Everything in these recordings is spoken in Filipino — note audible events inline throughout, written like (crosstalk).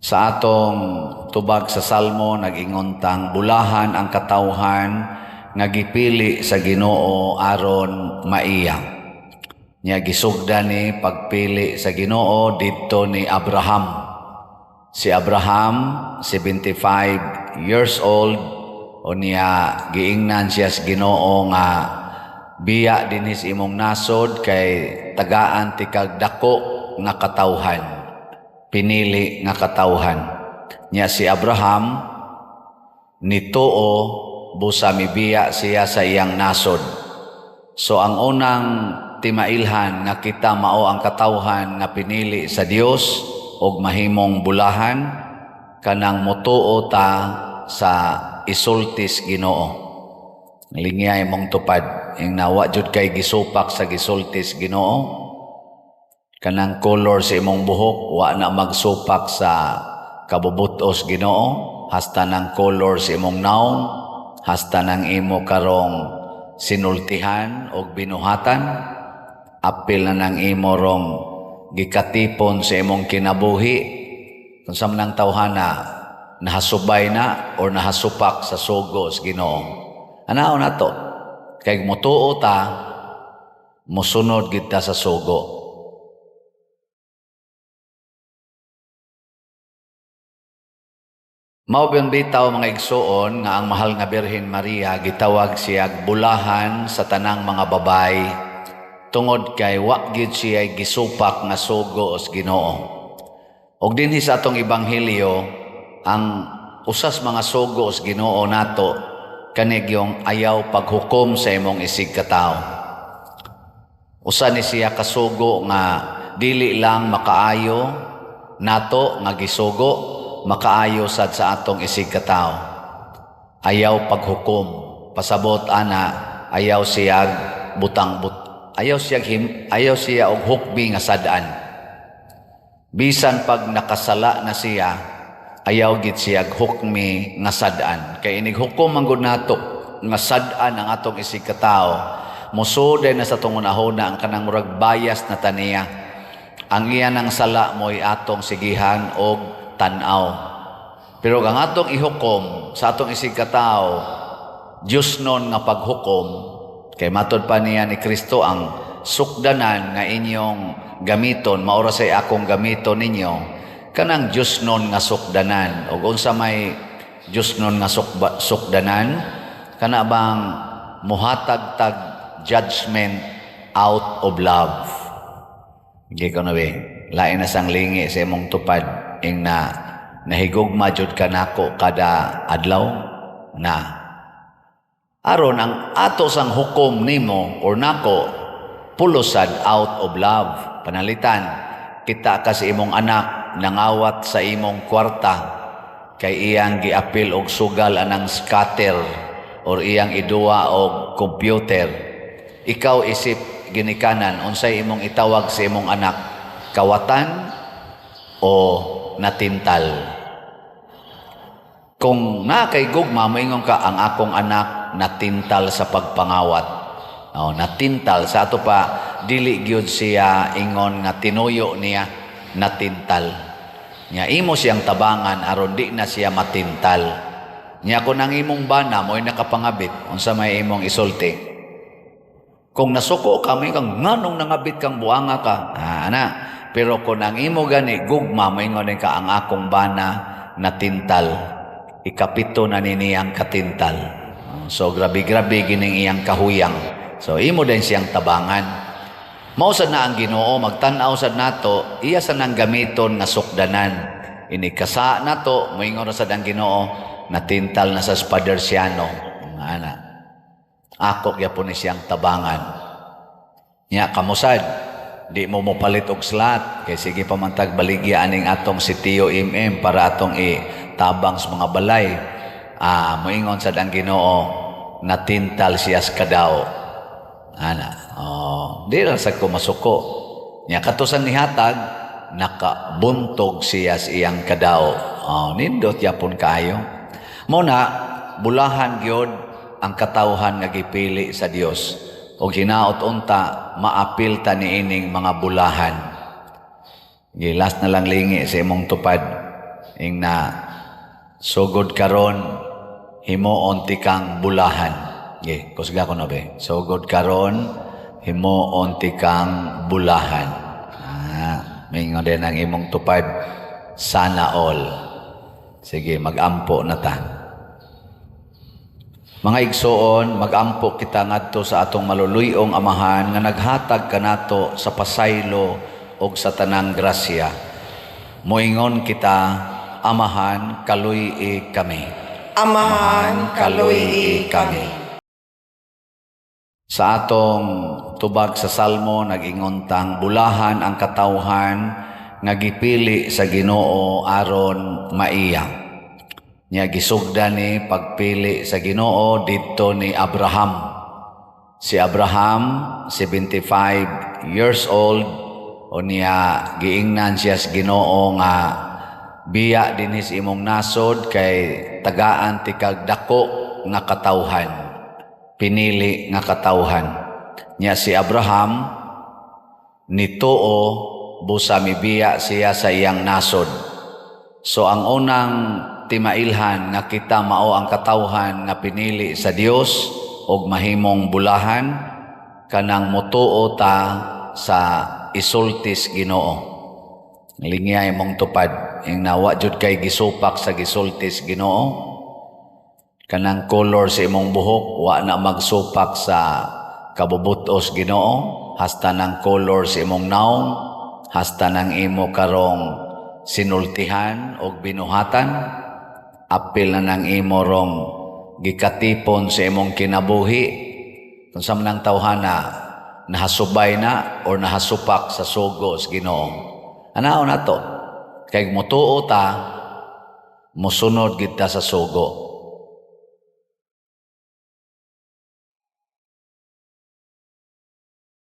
Sa atong tubag sa Salmo nagingontang bulahan ang katawhan nga gipili sa Ginoo aron maiya. Nya gisugda ni pagpili sa Ginoo didto ni Abraham. Si Abraham 75 years old o niya giingnan siya sa Ginoo nga biya dinis imong nasod kay tagaan ti kag dako nga katawhan pinili nga katawhan. Niya si Abraham nituo busa mibiya siya sa iyang nasod. So ang unang timailhan nga kita mao ang katawhan nga pinili sa Dios og mahimong bulahan kanang motuo ta sa isultis Ginoo. Lingya imong tupad ing nawa jud kay gisupak sa gisultis Ginoo kanang color sa imong buhok wa na magsupak sa kabubutos Ginoo. Hasta ng color sa imong naong. Hasta ng imo karong sinultihan o binuhatan. Apil na ng imo rong gikatipon sa imong kinabuhi. Kung sa manang tawhana nahasubay na or nahasupak sa sugo sa Ginoo. Anao na to? Kay mutuo ta, musunod kita sa sugo. Mao bitaw mga igsuon nga ang mahal nga Birhen Maria gitawag siya bulahan sa tanang mga babay tungod kay wa gyud siya gisupak nga sugo os Ginoo. Og dinhi sa atong ebanghelyo ang usas mga sugo os Ginoo nato kanig yung ayaw paghukom sa imong isig katao. Usa ni siya kasugo nga dili lang makaayo nato nga gisugo makaayo sad sa atong isig katao. Ayaw paghukom, pasabot ana, ayaw siya butang but ayaw siya him, ayaw siya og hukbi nga sadan. Bisan pag nakasala na siya, ayaw gid siya hukmi nga sadan kay inig hukom man gud nato nga sadan ang atong isig katao musuday na sa tungon ahona ang kanang murag bias na taniya ang iya ng sala mo'y atong sigihan og tan-aw. Pero ang atong ihukom sa atong isig katao Diyos nun nga paghukom. Kay matod pa niya ni Kristo ang sukdanan nga inyong gamiton. Maura say akong gamiton ninyo. Kanang Diyos nun nga sukdanan. O unsa may Diyos nun nga sukba, sukdanan? Kana bang muhatag tag judgment out of love? Hindi ko na be lain na sang lingi sa imong tupad ing na nahigugma jud ka nako kada adlaw na aron ang ato sang hukom nimo or nako pulusad out of love. Panalitan kita ka sa imong anak nangawat sa imong kwarta kay iyang giapil og sugal anang scatter or iyang iduwa og computer. Ikaw isip ginikanan unsay imong itawag sa imong anak kawatan o natintal kung na kay gugma moingon ka ang akong anak natintal sa pagpangawat oh natintal sa ato pa dili gyud siya ingon nga tinuyo niya natintal. Nya imo siyang tabangan aron di na siya matintal. Nya kung nang imong bana mo'y nakapangabit, unsa may imong isulti. Kung nasuko kami kang nganong nangabit kang buanga ka, ah, ana. Pero kung ang imo gani gugma moingon ka ang akong bana natintal. Ikapito na niniyang katintal. So grabe-grabe gining iyang kahuyang. So imo din siyang tabangan. Mao sad na ang Ginoo magtan-aw sad nato iya sa nang gamiton nga sukdanan. Ini kasa nato moingon sa ang Ginoo natintal na sa Spadersiano. Ana. Ako kaya po ni siyang tabangan. Nya kamusad di mo mo palit og slat kay sige pa man tag baligya aning atong si Tio MM para atong i tabang sa mga balay. Ah, moingon sad ang Ginoo natintal siya sa kadaw. Ana. Oh, di lang sa kumasuko. Nya katusan ni hatag nakabuntog siya iyang kadao. Oh, nindot yapon kayo. Muna bulahan gyud ang katawhan nga gipili sa Dios o hinaot unta maapil ta niining mga bulahan. Gilas na lang lingi sa imong tupad. ing na sugod karon himuon ti kang bulahan. Ge, kusga ko na be. Sugod karon himuon ti kang bulahan. Ah, mingon din ang imong tupad sana all. Sige, magampo na ta. Mga igsoon, magampo kita ngadto sa atong maluluyong amahan nga naghatag kanato sa pasaylo og sa tanang grasya. Moingon kita, amahan kaluy kami. Amahan kaluy kami. Sa atong tubag sa salmo nagingontang bulahan ang katawhan nga gipili sa Ginoo aron maiya. Nya gisugda ni pagpili sa Ginoo didto ni Abraham. Si Abraham 75 years old o niya giingnan siya sa Ginoo nga biya dinis imong nasod kay tagaan ti kag nga katawhan. Pinili nga katawhan. Niya si Abraham nituo busa mibiya siya sa iyang nasod. So ang unang timailhan nga kita mao ang katawhan nga pinili sa Dios og mahimong bulahan kanang motuo ta sa isultis Ginoo. Lingya imong tupad ing nawa jud kay gisupak sa gisultis Ginoo. Kanang color sa imong buhok wa na magsupak sa kabubutos Ginoo. Hasta ng color sa imong naong hasta ng imo karong sinultihan og binuhatan apil na ng imo gikatipon sa imong kinabuhi. Kung sa manang tawhana nahasubay na or nahasupak sa sugo sa Ginoo anao na to. Kay mutuo ta musunod gid sa sugo.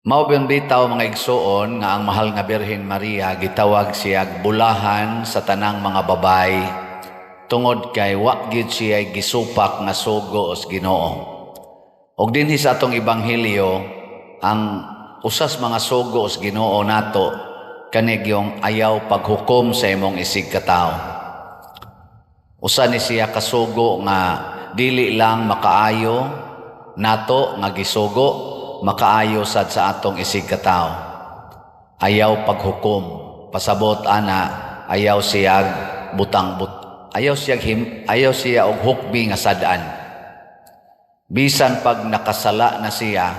Mao bang bitaw mga igsoon nga ang mahal nga Birhen Maria gitawag siya bulahan sa tanang mga babay tungod kay wa gyud siya gisupak nga sugo os Ginoo. Og dinhi sa atong ebanghelyo ang usas mga sugo os Ginoo nato kanig yung ayaw paghukom sa imong isig katao. Usa ni siya kasugo nga dili lang makaayo nato nga gisugo makaayo sad sa atong isig katao. Ayaw paghukom, pasabot ana, ayaw siya butang but ayaw siya him, ayaw siya og hukbi nga sadaan. Bisan pag nakasala na siya,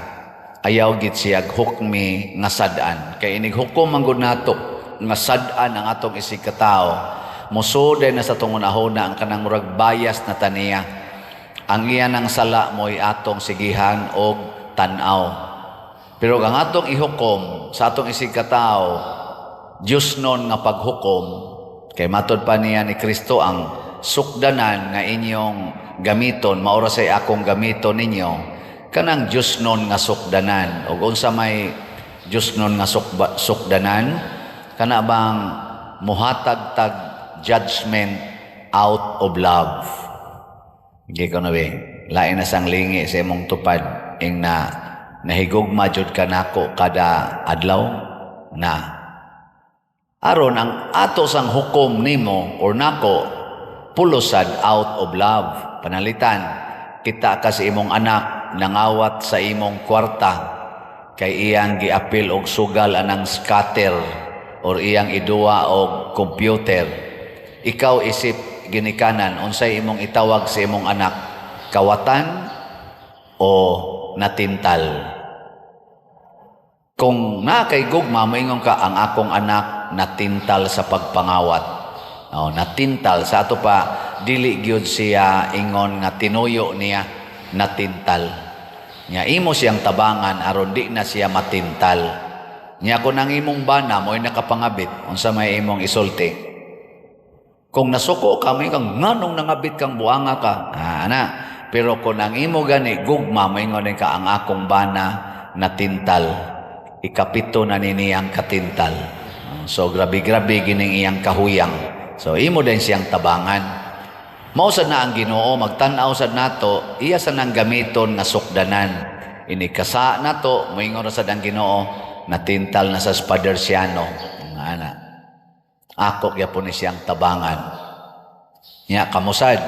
ayaw gid siya hukmi nga sadaan. Kay inig hukom man gud nato nga sadaan ang atong isig katao. Musuday na sa tungon ahona ang kanang murag bias na taniya. Ang iyan ang sala mo'y atong sigihan og tanaw. Pero ang atong ihukom sa atong isig katao, Diyos nun nga paghukom, kay matod pa niya ni Kristo ang sukdanan nga inyong gamiton, maura say akong gamiton ninyo, kanang Diyos nun nga sukdanan. O unsa may Diyos nun nga sukba, sukdanan, kana bang muhatag tag judgment out of love. Hindi ko na lain na sang lingi sa imong tupad, ing na nahigugma jud ka nako kada adlaw na aron ang ato sang hukom nimo or nako pulosad out of love panalitan kita ka sa imong anak nangawat sa imong kwarta kay iyang giapil og sugal anang scatter or iyang iduwa og computer ikaw isip ginikanan unsay imong itawag sa imong anak kawatan o natintal. Kung na kay gugma, moingon ka, ang akong anak natintal sa pagpangawat. Oh, natintal. Sa ato pa, dili gyud siya ingon nga tinuyo niya natintal. Nya imo siyang tabangan aron di na siya matintal. Nya kung ang imong bana mo'y nakapangabit, unsa may imong isulti. Kung nasuko ka, may kang nganong nangabit kang buanga ka. Ah, ana. Pero kung ang imo gani, gugma, maingon ka ang akong bana natintal. Ikapito na niniyang katintal. So, grabe-grabe gining iyang kahuyang. So, imo din siyang tabangan. Mausad na ang ginoo, magtanaw sad nato, iya sa nang gamiton nga sukdanan. Inikasa nato, moingon sa ang ginoo, natintal na sa Spadersiano. Nga na. Ako kaya po ni siyang tabangan. Nya kamusad,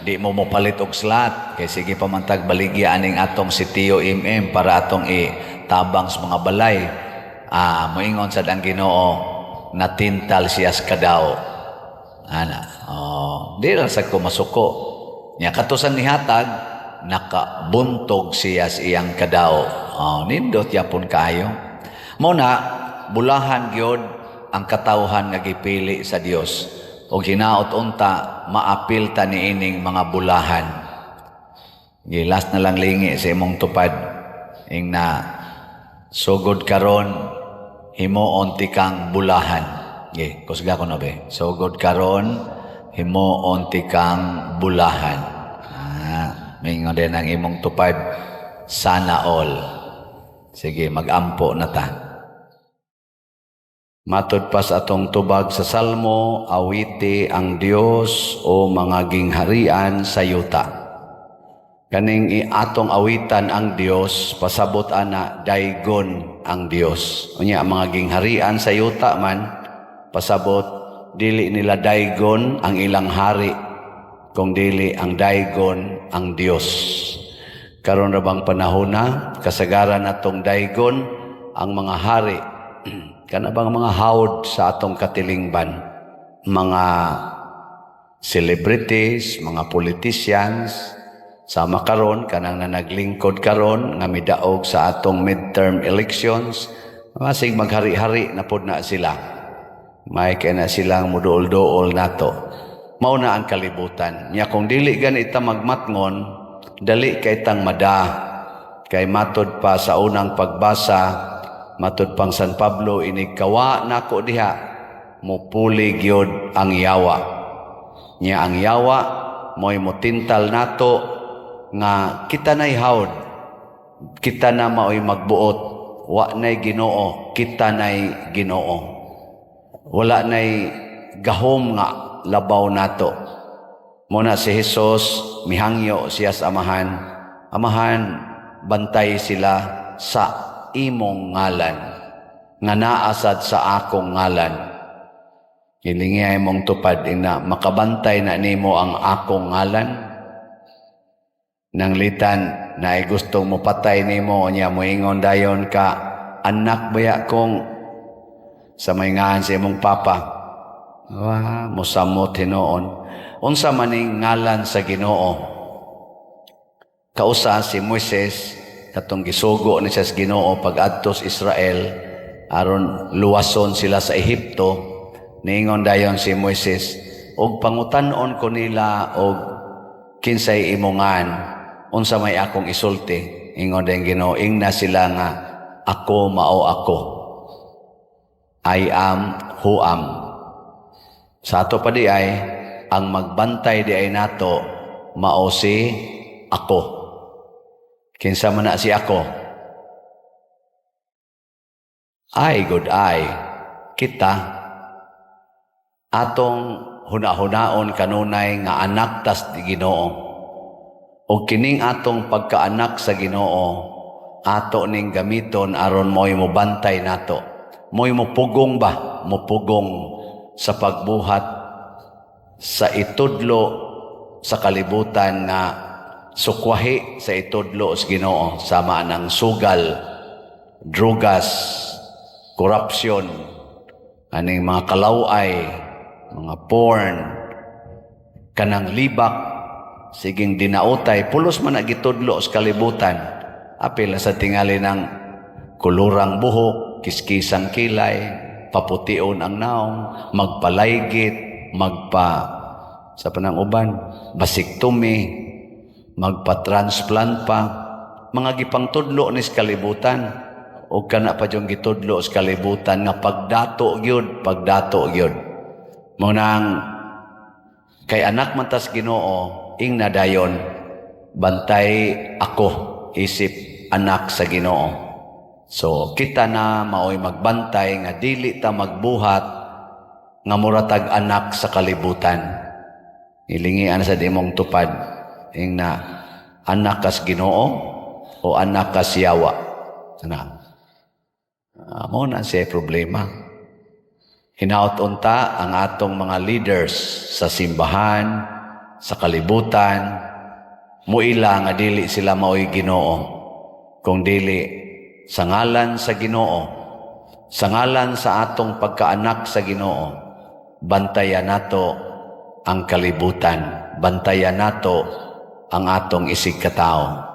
di mo mo palit og slot kay sige pa man tag baligya aning atong si Tio MM para atong i tabang sa mga balay. Ah, moingon sad ang Ginoo natintal siya sa kadaw. Ana. Oh, di lang sa kumasuko. Nya katusan ni hatag nakabuntog siya iyang kadaw. Oh, nindot yapon kayo. Muna bulahan gyud ang katawhan nga gipili sa Dios o hinaot unta maapil ta niining mga bulahan. Gilas na lang lingi sa imong tupad ing na sugod karon himuon ti kang bulahan. Gi, kusga ko na be. Sugod karon himuon ti kang bulahan. Ah, mingon din ang imong tupad sana all. Sige, magampo na ta. Matod pa sa atong tubag sa Salmo, awiti ang Dios o mga gingharian sa yuta. Kaning i- atong awitan ang Dios, pasabot ana daygon ang Dios. Unya mga gingharian sa yuta man, pasabot dili nila daygon ang ilang hari, kung dili ang daygon ang Dios. Karon ra bang panahon na kasagaran atong daygon ang mga hari (clears throat) kana bang mga hawd sa atong katilingban mga celebrities mga politicians sama karon kanang na naglingkod karon nga midaog sa atong midterm elections masig maghari-hari na pod na sila. May kay na silang muduol-duol nato. Mao na ang kalibutan. Nya kung dili ganita magmatngon dali kay tang mada. Kay matod pa sa unang pagbasa matod pang San Pablo inigkawa nako diha mupuli gyud ang yawa. Nya ang yawa mo'y motintal nato nga kita nay hawd kita na maoy magbuot wa nay Ginoo kita nay Ginoo wala nay gahom nga labaw nato Muna si Jesus, mihangyo siya sa amahan. Amahan, bantay sila sa imong ngalan. Nga naasad sa akong ngalan. Hilingi ay mong tupad ina, makabantay na nimo ang akong ngalan. Nang litan na ay gustong mo patay nimo niya moingon dayon ka anak baya kong sa may ngahan sa imong papa. Wa, musamot hinoon. Unsa maning ngalan sa Ginoo? Kausa si Moises katong gisugo ni sa Ginoo pag-adto Israel aron luwason sila sa Ehipto niingon dayon si Moises og pangutan-on ko nila og kinsay imongan unsa may akong isulti ingon dayon Ginoo ingna sila nga ako mao ako I am who am sa ato pa di ay ang magbantay di ay nato mao si ako. Kinsa man na si ako? Ay, good ay. Kita, atong huna-hunaon kanunay nga anak tas di ginoo. O kining atong pagkaanak sa ginoo, ato ning gamiton aron mo'y mo bantay nato. Mo'y mo pugong ba? Mo pugong sa pagbuhat sa itudlo sa kalibutan nga sukwahi sa itudlo sa Ginoo sama ng sugal, drugas, korupsyon, aning mga kalaway, mga porn, kanang libak, siging dinautay, pulos man na gitudlo sa kalibutan. Apil sa tingali ng kulurang buhok, kiskisang kilay, paputiun ang naong, magpalaygit, magpa sa panang uban, basiktomi, magpa-transplant pa, mga gipang tudlo ni sa kalibutan, o kana pa yung gitudlo sa kalibutan nga pagdato gyud pagdato gyud. Mo nang kay anak man tas Ginoo ing nadayon bantay ako isip anak sa Ginoo. So kita na maoy magbantay nga dili ta magbuhat nga muratag anak sa kalibutan. Ilingian sa dimong tupad ing na anak kas Ginoo o anak kas yawa. Ana. Amo na siya problema. Hinaot unta ang atong mga leaders sa simbahan, sa kalibutan, muila nga dili sila maoy Ginoo, kung dili sa ngalan sa Ginoo, sa ngalan sa atong pagkaanak sa Ginoo, bantayan nato ang kalibutan, bantayan nato ang atong isig katao.